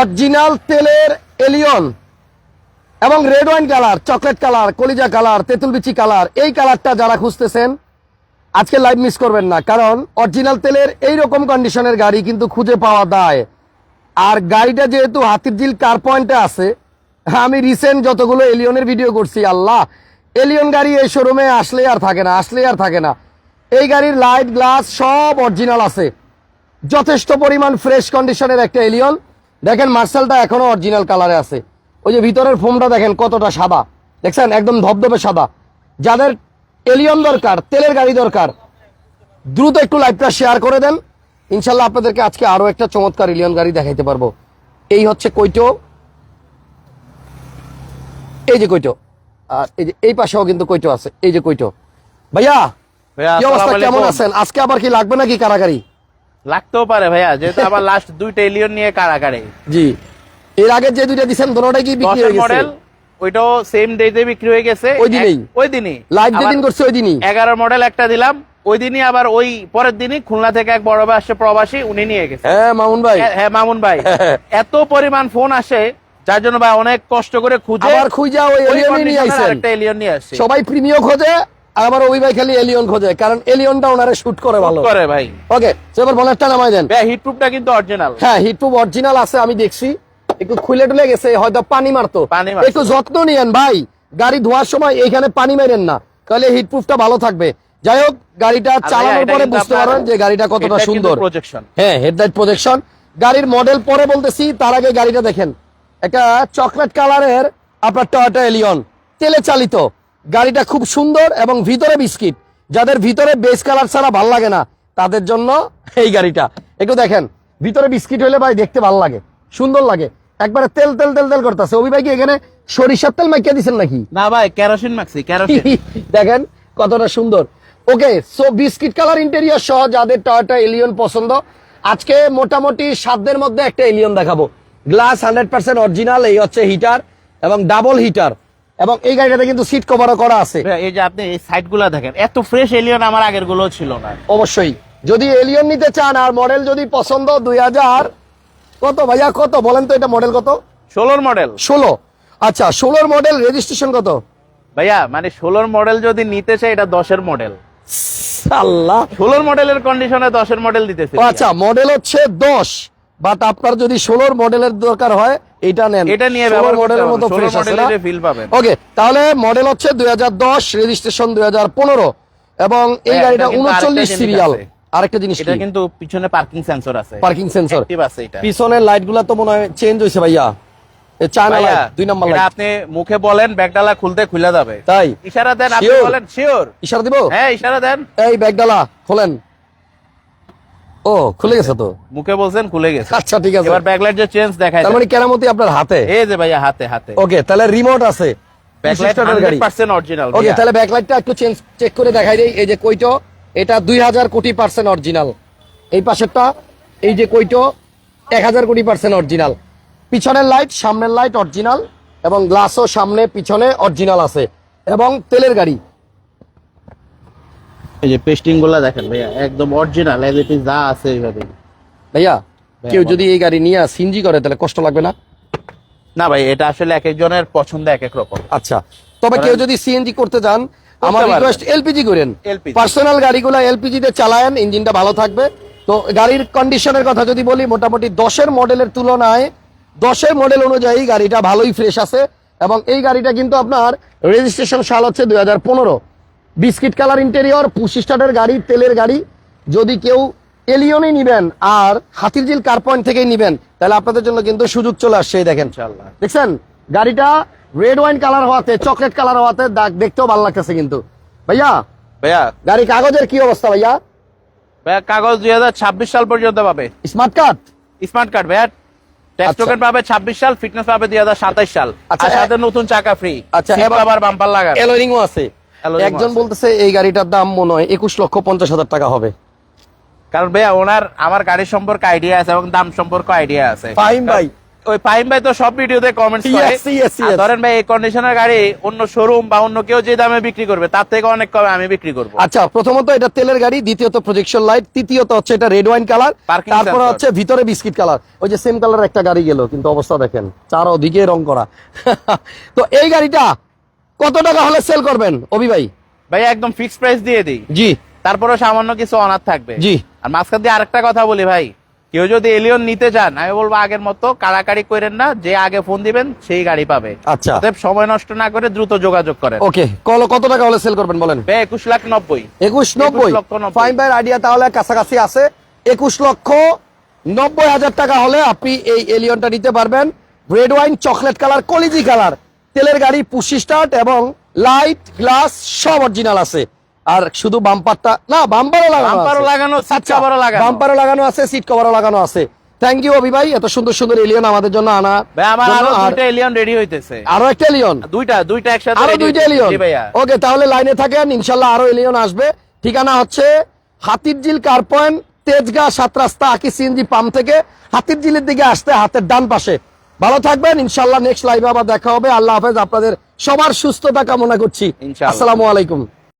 Original তেলের Allion এবং red wine colour, chocolate colour, কলিজা কালার, তেঁতুল বিচি কালার, এই কালারটা যারা খুঁজতেছেন, আজকে লাইভ মিস করবেন না, কারণ অরিজিনাল তেলের এই রকম কন্ডিশনের গাড়ি কিন্তু খুঁজে পাওয়া দায় আর গাড়িটা যেহেতু হাতির ঝিল কার পয়েন্টে আছে, আমি রিসেন্ট যতগুলো এলিয়নের ভিডিও করছি, আল্লাহ, এলিয়ন গাড়ি এই শোরুমে আসলে আর থাকে না আসলে আর থাকে না। এই গাড়ির লাইট গ্লাস সব অরিজিনাল আছে। যথেষ্ট পরিমাণ ফ্রেশ কন্ডিশনের একটা এলিয়ন। দেখেন মার্শালটা এখনও অরিজিনাল কালারে আছে। ওই যে ভিতরের ফোমটা দেখেন কতটা সাদা। দেখছেন? একদম ধবধবে সাদা। যাদের এলিয়ন দরকার তেলের গাড়ি দরকার দ্রুত একটু লাইভটা শেয়ার করে দেন। ইনশাল্লাহ আপনাদেরকে আজকে আরও একটা চমৎকার এলিয়ন গাড়ি দেখাইতে পারব। এই হচ্ছে কৈটো এই যে কৈটো আর এই যে এই পাশেও কিন্তু কৈটো আছে। এই যে কৈটো ভাইয়া ভাইয়া কি অবস্থা? কেমন আছেন? আজকে আবার কি লাগবে নাকি কারাগারি? লাগতেও পারে ভাইয়া যেহেতু আমার লাস্ট দুইটা এলিয়ন নিয়ে জি। এর আগে যে দুইটা দিছেন দোনোটাই কি বিক্রি হয়ে গেছে? ওইটাও সেম ডেতে বিক্রি হয়ে গেছে। ওই দিনেই? ওই দিনই। লাইভ যেদিন করছে ওই দিনই? এগারো মডেল একটা দিলাম ওই দিনই আবার ওই পরের দিনই খুলনা থেকে এক বড় ভাই আসছে প্রবাসী উনি নিয়ে গেছে। হ্যাঁ মামুন ভাই। হ্যাঁ, হ্যাঁ মামুন ভাই। এত পরিমাণ ফোন আসে যার জন্য ভাই অনেক কষ্ট করে খুঁজে আবার খুঁজা ওই এলিয়ন নিয়ে আসছে সবাই প্রিমিয় খোঁজে আর আমার ওই ভাই খালি এলিয়ন খোঁজে কারণ এলিয়নটা ওনারে শুট করে ভালো। করে ভাই। ওকে এবার বনেটটা নামাই দেন ভাই হিট প্রুফটা কিন্তু অরিজিনাল হ্যাঁ হিটপ্রুফ অরিজিনাল আছে আমি দেখছি। একটু খুলে টুলে গেছে হয়তো পানি মারতো। একটু যত্ন নিয়েন ভাই গাড়ি ধোয়ার সময় এইখানে পানি মেরেন না। তাহলে হিটপ্রুফটা ভালো থাকবে। যাই হোক গাড়িটা চালানোর পরে বুঝতে পারেন যে গাড়িটা কতটা সুন্দর। প্রজেকশন হ্যাঁ হেডলাইট প্রজেকশন গাড়ির মডেল পরে বলতেছি তার আগে গাড়িটা দেখেন। একটা চকলেট কালারের আপনার টয়োটা এলিয়ন তেলে চালিত। গাড়িটা খুব সুন্দর এবং ভিতরে বিস্কিট। যাদের ভিতরে বেস কালার ছাড়া ভালো লাগে না তাদের জন্য এই গাড়িটা। একটু দেখেন ভিতরে বিস্কিট হলে ভাই দেখতে ভালো লাগে সুন্দর লাগে। একবারে তেল তেল তেল তেল করতেছে। অভি ভাই কি এখানে সরিষার তেল মাইকা দিচ্ছেন নাকি? না ভাই কেরোসিন মাখছি কেরোসিন। দেখেন কতটা সুন্দর। Okay so biscuit colour interior সহ যাদের টয়োটা এলিয়ন পছন্দ আজকে মোটামুটি সাতদের মধ্যে একটা এলিয়ন দেখাবো। গ্লাস হান্ড্রেড পার্সেন্ট অরিজিনাল এই হচ্ছে হিটার এবং ডাবল হিটার এবং এই গাড়িটাতে কিন্তু সিট কভারও করা আছে। এই যে আপনি এই সাইডগুলা দেখেন এত ফ্রেশ এলিয়ন আমার আগেরগুলো ছিল না। অবশ্যই। যদি এলিয়ন নিতে চান আর মডেল যদি পছন্দ দুই হাজার কত ভাইয়া কত? বলেন তো এটা মডেল কত? ষোলোর মডেল ষোলো। আচ্ছা ষোলোর মডেল রেজিস্ট্রেশন কত? ভাইয়া মানে ষোলোর মডেল যদি নিতে চাই এটা দশের মডেল আল্লাহ ষোলোর মডেলের কন্ডিশনে দশের মডেল দিতেছে আচ্ছা মডেল হচ্ছে দশ। বাট আপনার যদি ষোলোর মডেলের দরকার হয় এটা নেন। এটা নিয়ে ব্যবহার মডেলের মতো ফ্রেশ আছে না? ফিল পাবেন। ওকে তাহলে মডেল হচ্ছে দুই হাজার দশ রেজিস্ট্রেশন দুই হাজার পনেরো। এবং এই হ্যাঁ, গাড়িটা এটা কিন্তু উনচল্লিশ আরেকটা জিনিস সিরিয়াল আরেকটা জিনিস এটা কিন্তু পিছনে পার্কিং সেন্সর আছে। পার্কিং সেন্সর অ্যাক্টিভ আছে এটা। পিছনের লাইটগুলা তো মনে হয় চেঞ্জ হয়েছে ভাইয়া। চায়না লাইট দুই নম্বর লাইট আপনি মুখে বলেন ব্যাগডালা খুলতে খুলে যাবে। তাই? ইশারা দেন আপনি বলেন শিওর ইশারা দিব? হ্যাঁ ইশারা দেন। এই ব্যাগডালা খোলেন। ও খুলে গেছে তো? মুখে বলছেন খুলে গেছে। আচ্ছা ঠিক আছে। এবার ব্যাকলাইট যে চেঞ্জ দেখায় তার মানে কেরামতি আপনার হাতে? এই যে ভাইয়া হাতে হাতে। ওকে তাহলে রিমোট আছে। ব্যাকলাইট 260 টাকার 100% অরিজিনাল ওকে তাহলে ব্যাকলাইটটা একটু চেঞ্জ চেক করে দেখাই দেই। এই যে কইটো এটা দুই হাজার কোটি পার্সেন্ট অরিজিনাল এই পাশেরটা এই যে কইটো এক হাজার কোটি পার্সেন্ট অরিজিনাল পিছনের লাইট সামনের লাইট অরিজিনাল এবং গ্লাসও সামনে পিছনে অরিজিনাল আছে। এবং তেলের গাড়ি। এই যে পেস্টিংগুলা দেখেন ভাইয়া একদম অরিজিনাল এজ ইট ইজ যা আছে এইভাবে। ভাইয়া কেউ যদি এই গাড়ি নিয়ে সিনজি করে তাহলে কষ্ট লাগবে না? না ভাই এটা আসলে এক একজনের পছন্দ এক এক রকম। আচ্ছা তবে কেউ যদি সিএনজি করতে চান আমার রিকোয়েস্ট এলপিজি করেন। পার্সোনাল গাড়িগুলো এলপিজি তে চালায়েন ইঞ্জিনটা ভালো থাকবে। তো গাড়ির কন্ডিশনের কথা যদি বলি মোটামুটি দশের মডেলের তুলনায় দশের মডেল অনুযায়ী গাড়িটা ভালোই ফ্রেশ আছে। এবং এই গাড়িটা কিন্তু আপনার রেজিস্ট্রেশন সাল হচ্ছে দুই হাজার পনেরো। বিস্কিট কালার ইন্টেরিয়র পুশি স্টার্টের গাড়ি তেলের গাড়ি। যদি কেউ এলিয়নে নিবেন আর হাতিরঝিল কার পয়েন্ট থেকেই নিবেন তাহলে আপনাদের জন্য কিন্তু সুযোগ চলে আসছে দেখেন। দেখছেন? গাড়িটা রেড ওয়াইন কালার হওয়াতে চকলেট কালার হওয়াতে দেখতেও ভালো লাগতেছে কিন্তু। ভাইয়া? ভাইয়া। গাড়ি কাগজের কি অবস্থা ভাইয়া? ভাইয়া কাগজ দুই ছাব্বিশ সাল পর্যন্ত পাবে। স্মার্ট কার্ড স্মার্ট কার্ড ভাইয়া। ট্যাক্স আচ্ছা। টোকেন পাবে ছাব্বিশ সাল ফিটনেস পাবে দুই সাল। আচ্ছা, আর সাথে নতুন চাকা ফ্রি আচ্ছা, এবার- বাম্পার লাগান এলোরিংও আছে। একজন বলতেছে এই গাড়িটার দাম মনে হয় একুশ লক্ষ পঞ্চাশ হাজার টাকা হবে। কারণ ভাইয়া ওনার আমার গাড়ির সম্পর্কে আইডিয়া আছে এবং দাম সম্পর্কে আইডিয়া আছে। ফাহিম ভাই। ওই ফাহিম ভাই তো সব ভিডিওতে কমেন্টস করে। ধরেন ভাই এই কন্ডিশনের গাড়ি অন্য শোরুম বা অন্য কেউ যে দামে বিক্রি করবে তার থেকে অনেক কমে আমি বিক্রি করব। আচ্ছা প্রথমত এটা তেলের গাড়ি দ্বিতীয়ত প্রজেকশন লাইট তৃতীয়ত হচ্ছে এটা রেড ওয়াইন কালার তারপরে হচ্ছে ভিতরে বিস্কিট কালার ওই যে সেম কালার একটা গাড়ি গেল কিন্তু অবস্থা দেখেন চার ওদিকে রং করা। তো এই গাড়িটা কত টাকা হলে সেল করবেন? অভি ভাই? ভাই একদম ফিক্সড প্রাইস দিয়ে দিই। জি। তারপরে সামান্য কিছু অনার থাকবে। জি। আর মাঝখান দিয়ে আরেকটা কথা বলি ভাই কেউ যদি এলিয়ন নিতে চান আমি বলব আগের মতো কাড়াকাড়ি করেন না যে আগে ফোন দিবেন সেই গাড়ি পাবে। আচ্ছা। সময় নষ্ট না করে দ্রুত যোগাযোগ করেন। ওকে কল কত টাকা হলে সেল করবেন বলেন? ভাই একুশ লাখ নব্বই। একুশ নব্বই। ফাইন ভাইয়ের আইডিয়া তাহলে কাছাকাছি আছে। একুশ লক্ষ নব্বই হাজার টাকা হলে আপনি এই এলিয়নটা নিতে পারবেন। রেড ওয়াইন চকলেট কালার কলিজি কালার তেলের গাড়ি পুশি স্টার্ট এবং লাইট গ্লাস সব অরিজিনাল আছে। আর শুধু বাম্পারটা না বাম্পারও লাগানো বাম্পারও লাগানো, সিট আচ্ছা, কভারও লাগানো। বাম্পারও লাগানো আছে সিট কভারও লাগানো আছে। থ্যাংক ইউ অভি ভাই এত সুন্দর সুন্দর এলিয়ন আমাদের জন্য আনা ভাই আমার আরও দুইটা এলিয়ন রেডি হইতেছে। আরও একটা এলিয়ন দুইটা দুইটা একসাথে আরও দুইটা এলিয়ন ওকে তাহলে লাইনে থাকেন ইনশাল্লাহ আরও এলিয়ন আসবে। ঠিকানা হচ্ছে হাতিরঝিল কার পয়েন্ট তেজগাঁ সাত রাস্তা আকি সিএনজি পাম্প থেকে। হাতিরঝিলের দিকে আসতে হাতের ডান পাশে। ভালো থাকবেন ইনশাল্লাহ নেক্সট লাইভে আবার দেখা হবে। আল্লাহ হাফেজ আপনাদের সবার সুস্থতা কামনা করছি। আসসালামু আলাইকুম।